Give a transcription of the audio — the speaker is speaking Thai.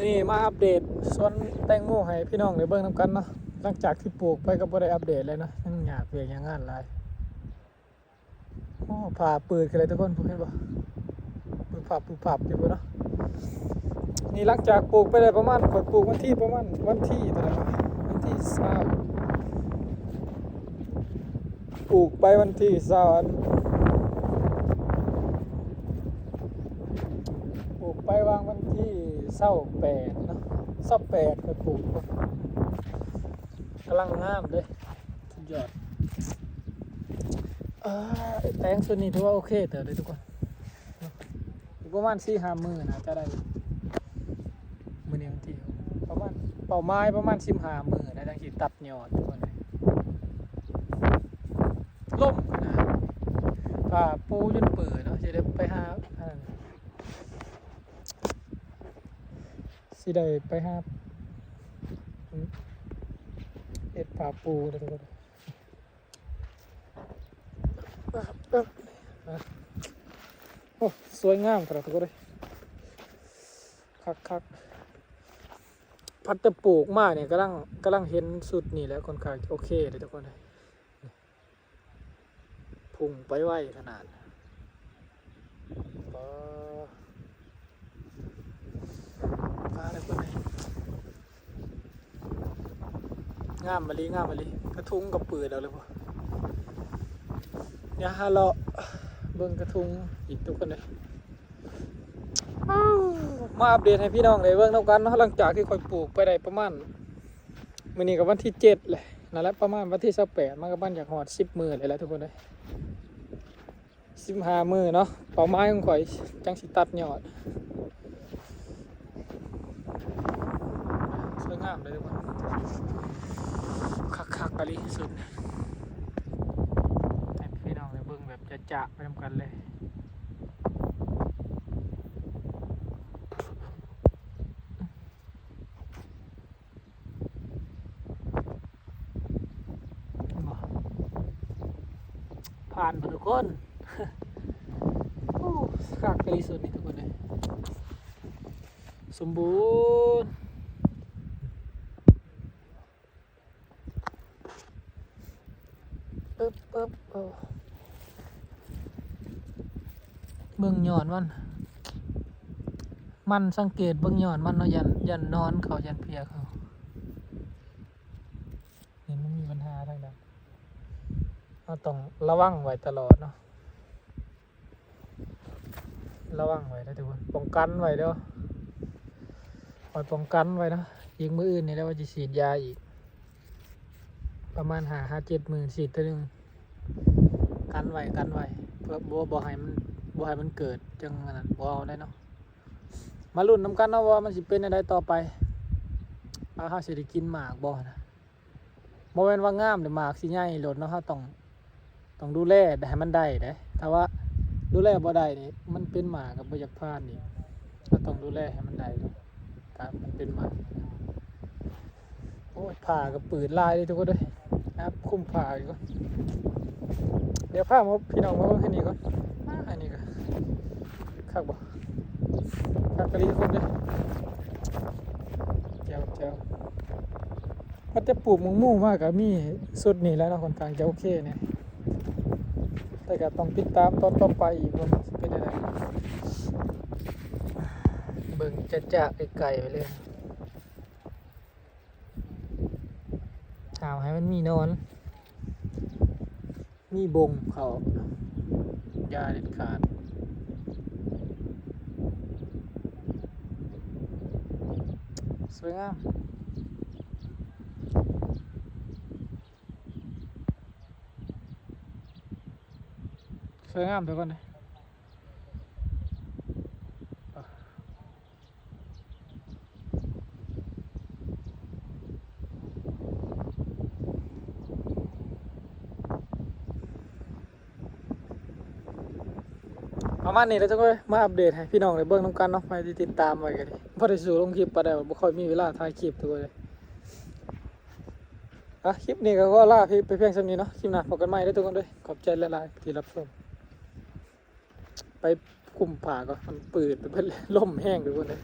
มื่อนี้มาอัปเดตสวนแตงโมให้พี่น้องได้เบิ่งนํกันเนาะหลังจากที่ปลูกไปก็บ่ได้อัปเดตเลยเนาะยังหยากเวียกยังงานหลายโอ้ผ่าปืดกันเลยทุกคนพวกเห็นบ่ปืดผับปืดผับอยู่บ่เนาะนี่หลังจากปลูกไปได้ประมาณข่อยปลูกวันที่ประมาณวันที่เท่าไหร่วันที่20ปลูกไปวันที่20อันปลูกไปวางวันที่ เศร้าแปดเนาะเศร้าแปดก็ปลูกกำลังงามเลยสุดยอดแตงส่วนนี้ถือว่าโอเคเถอะเลยทุกคนอีกประมาณสี่ห้ามือนะจะได้มือเนียงที่ประมาณเป่าไม้ประมาณสิบห้ามือนะจังสิตัดยอดทุกคนล่มนะผ่าปูจนเปิดเนาะจะได้ไปหาอันนั้น สิได้ไปหาเอ็ดผาปูเลยทุกคนโอ้สวยงามครับทุกคนเลยคักคักพัดจะปลูกมากเนี่ยกำลังกำลังเห็นสุดนี่แล้วคนขายโอเคเลยทุกคนเลยพุ่งไปไวขนาดปอ ปลาอะไรพวกนี้ งามมะลิงามมะลิกระทุงกับปืนเอาเลยพวกเนี่ยฮะเราเบิ่งกระทุงอีกทุกคนเลยมาอัปเดตให้พี่น้องเลยเบิ่งเท่ากันเนาะหลังจากที่คอยปลูกไปได้ประมาณมื้อนี้กับวันที่เจ็ดเลยนั่นแหละประมาณวันที่สิบแปดมันก็บ้านอยากหอดสิบมือเลยแหละทุกคนเลยสิบห้ามือเนาะเป่าไม้ของข่อยจังสิตัดยอดสวยงามเลยทุกคน กคักๆกะลิสุดให้พี่น้องเลยเบิ่งแบบจะจะๆไปทำกันเลยเห็นบ่ผ่านไปทุกคนโอ้คักกะลิสุดนี่ทุกคนเลยสมบูรณ์ ปึ๊บปึ๊บโอ้ เบิ่งยอดมัน มันสังเกตเบิ่งยอดมันเนาะยันยันนอนเขายันเพียเขาเห็นมันมีปัญหาทางนั้นเราต้องระวังไว้ตลอดเนาะระวังไว้นะทุกคนป้องกันไว้เด้อคอยป้องกันไว้นะอีกมืออื่นนี่แล้วว่าจะฉีดยาอีก ประมาณหาหาเจ็ดหมื่นสี่ตัวหนึ่งกันไว้กันไว้เพื่อบัวบ่ให้มัน บัวให้มันเกิดจังนั้นบัเอาได้เนาะมาลุ้นน้ำกันเนาะว่ามันสิเป็นอะไรต่อไปว่าเขาสิได้กินหมากบ่นะบ่แม่นว่างามเดี๋ยวหมากสิใหญ่โลดเนาะเขาต้องต้องดูแลให้มันได้เด้ถ้าว่าดูแลบ่ได้นี่มันเป็นหมากับบ่อยากพลาดนี่เราต้องดูแลให้มันได้เนาะการมันเป็นหมากโอ้ยผ่ากับปืนลายเลยทุกคนเลยครับ คุ้มผ่าอีกก่อนเดี๋ยวผ้ามาพี่น้องมาเบิ่งแค่นี้ก่อน คักบ่คักกะลีทุกคนเลยเจ้าเจ้ามันจะปลูกมุงมู่มากกับมีสุดนี่แล้วนะคนกลางจะโอเคเนี่ยแต่ก็ต้องติดตามตอนต่อไปอีกว่ามันสิเป็นยังไงเบิ่งจะจะไกลๆไปเลยข่าวให้มันมีนอน มีบงเขาอยาเด็ดขาด สวยงามสวยงามทุกคนเลย ประมาณนี้แล้วจ้ะเว้ยมาอัปเดตให้พี่น้องได้เบิ่งน้ำกันเนาะไปติดตามไว้กันดิพอได้สู่ลงคลิปปะได้บ่ค่อยมีเวลาถ่ายคลิปตัวเลยอะคลิปนี้ก็ขอลาพี่ไปเพียงเท่านี้เนาะคลิปหน้าพบกันใหม่ด้อทุกคนด้วยขอบใจหลายๆที่รับชมไปคุมผ่าก็มันปืดไปเป็นล่มแห้งทุกคนเลย